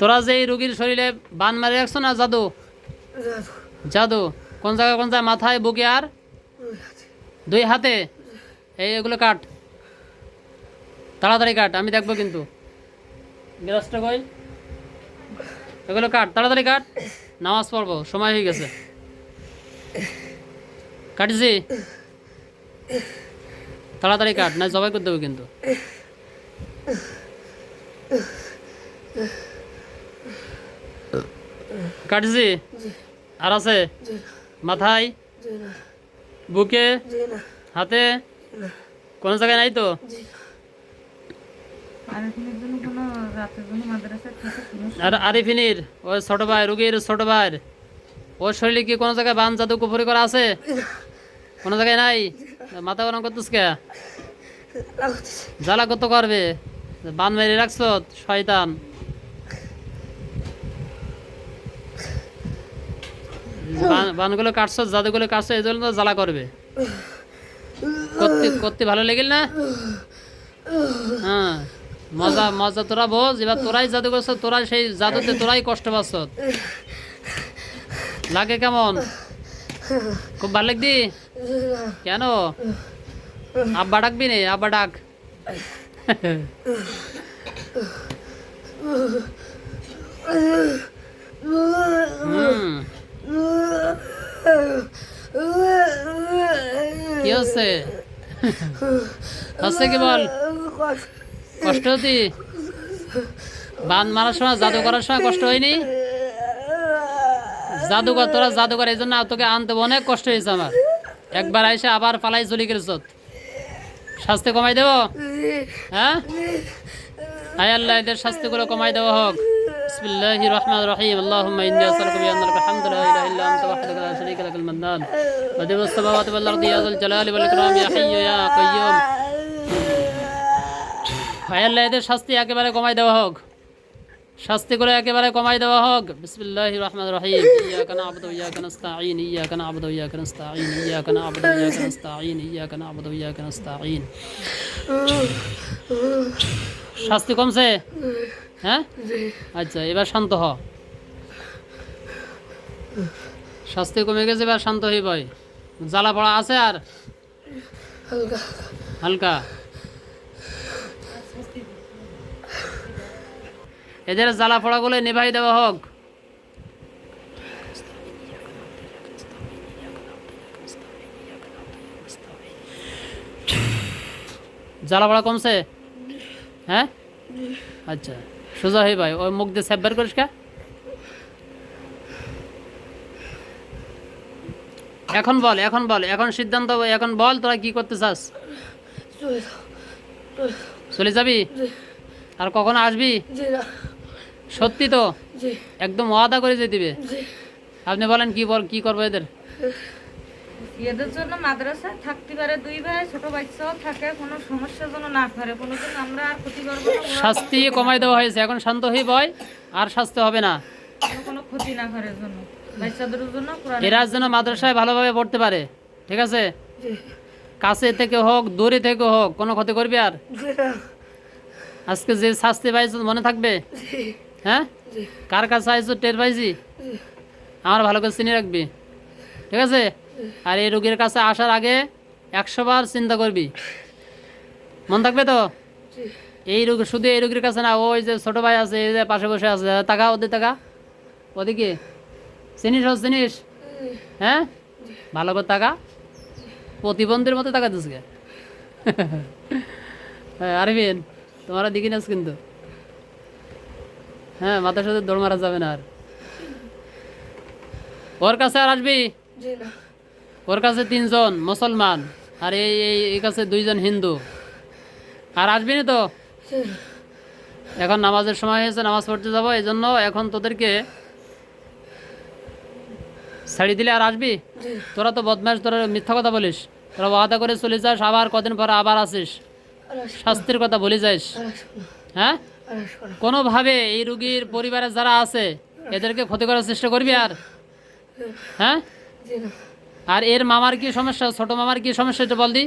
তোরা যে এই রুগীর শরীরে বান মারি রাখছো না জাদু? জাদু। কোন জায়গায় কোন জায়গায়? মাথায় বুকে আর? দুই হাতে। এই এগুলো কাট। তাড়াতাড়ি কাট আমি দেখব কিন্তু। গ্লাসটা কই? এগুলো কাট তাড়াতাড়ি কাট। নামাজ পড়ব সময় হয়ে গেছে। কাটিছি? তাড়াতাড়ি কাট না জবাই করতে হবে কিন্তু। কাটিছি? আর আছে? মাথায়? বুকে? হাতে? কোনো জায়গায় নাই তো? আর আরিফিনির ওই ছোট ভাই রুগীর ছোট ভাই ওর শরীরে কি কোনো জায়গায় বান জাদু কুপুরি করা আছে? কোনো জায়গায় নাই? মাথা গরম করতেছ কে জ্বালা কত করবে। বান মেরে রাখছ শয়তান। বানগুলো কাটছ জাদুগুলো কাটছ এই জন্য জ্বালা করবে। করতে করতে ভালো লেগেল না? হ্যাঁ মজা মজা তোরা বোঝ এবার তোরাই জাদু করছ তোরাই সেই জাদুতে তোরাই কষ্ট পাচ্ছ। লাগে কেমন? খুব ভালো লাগদি কেন? আব্বা ডাকবি নে আব্বা ডাক হুম কি হচ্ছে হচ্ছে কি বল? কষ্ট হতি? বান মারার সময় জাদু করার সময় কষ্ট হয়নি? জাদুকর তোরা জাদুকর এই জন্য তোকে আনতে অনেক কষ্ট হয়েছে আমার। একবার আইসে আবার পালাই চলি গেছ শাস্তি কমাই দেবো? হ্যাঁ? আয় আল্লাহ, এদের শাস্তিগুলো কমাই দেওয়া হোক। বিসমিল্লাহি রহমান রহিম আল্লাহুম্মা ইন্নী আসআলুকা বিআন্নাকা হামদু লা ইলাহা ইল্লা আনতা ওয়াহদাকা লা শারীকা লাকাল মান্নান বাদিউ আস-সামাওয়াতি ওয়াল আরদি ইয়া যাল জালালি ওয়াল ইকরাম ইয়া হাইয়্যু ইয়া কাইয়্যুম আয় আল্লাহ এদের শাস্তি একেবারে কমাই দেওয়া হোক শাস্তি করে একেবারে কমাই দেওয়া হোক বিসমিল্লাহি রহমান রহিম ইয়াকা না'বুদু ওয়া ইয়াকা নাস্তাঈন ইয়াকা না'বুদু ওয়া ইয়াকা নাস্তাঈন ইয়াকা না'বুদু ওয়া ইয়াকা নাস্তাঈন ইয়াকা না'বুদু ওয়া ইয়াকা নাস্তাঈন শাস্তি কমছে হ্যাঁ? আচ্ছা এবার শান্ত হ। শাস্তি কমে গেছে এবার শান্ত হই ভাই জ্বালা পড়া আছে আর? হালকা। হালকা। এদের জ্বালা পড়াগুলো নিভাই দেওয়া হোক। জ্বালা পড়া কমছে? হ্যাঁ? আচ্ছা। সোজা হয়ে ভাই ওই মুখ দিয়ে স্যাপ বের করিস এখন বল এখন বল, এখন সিদ্ধান্ত এখন বল, তোরা কি করতে চাস? চলে যাবি? আর কখন আসবি? সত্যি তো? একদম ওয়াদা করে যে দিবে আপনি বলেন কি বল, কি করব এদের? এদের জন্য মাদ্রাসায় থাকতে পারে দুই ভাই ছোট বাচ্চাও থাকে কোনো সমস্যা যেন না করে। কোনো দিন আমরা আর ক্ষতি করব না শাস্তি কমাই দেওয়া হয়েছে। এখন শান্ত হয়ে বয় আর শাস্তি হবে না। কোনো কোনো ক্ষতি না করে জন্য। বাচ্চাদের জন্য কোরআন এরা যেন মাদ্রাসায় ভালোভাবে পড়তে পারে। ঠিক আছে? কাছে থেকে হোক দূরে থেকে হোক কোনো ক্ষতি করবি আর? আজকে যে শাস্তি পাইছো মনে থাকবে? হ্যাঁ? কার কাছে আইছো টের পাইছি? আমার ভালো করে চিনি রাখবি। ঠিক আছে? আর এই রোগীর কাছে আসার আগে একশো বার চিন্তা করবি। মন থাকবে তো? এই রোগী শুধু এই রোগীর কাছে না ওই যে ছোট ভাই আছে এই যে পাশে বসে আছে টাকা ওদের টাকা ওদিকে? চিনিস ও চিনিস? হ্যাঁ? ভালো করে টাকা প্রতিবন্ধীর মতো টাকা দিস গে। হ্যাঁ আরবিন তোমার দিকে নাস কিন্তু। হ্যাঁ মাথার সাথে দৌড় মারা যাবে না আর। ওর কাছে আর আসবি? ওর কাছে তিনজন মুসলমান আর এই এই- কাছে দুইজন হিন্দু। আর আসবি না তো? এখন নামাজের সময় হয়েছে নামাজ পড়তে যাব এই জন্য এখন তোদেরকে ছাড়ি দিলে আর আসবি? তোরা তো বদমাস তোরা মিথ্যা কথা বলিস। তোরা ওয়াদা করে চলে যাস আবার কদিন পর আবার আসিস। শাস্তির কথা বলে যাস। হ্যাঁ? কোনোভাবে এই রুগীর পরিবারে যারা আছে এদেরকে ক্ষতি করার চেষ্টা করবি আর? হ্যাঁ? আর এর মামার কি সমস্যা? ছোট মামার কি সমস্যা এটা বল দি।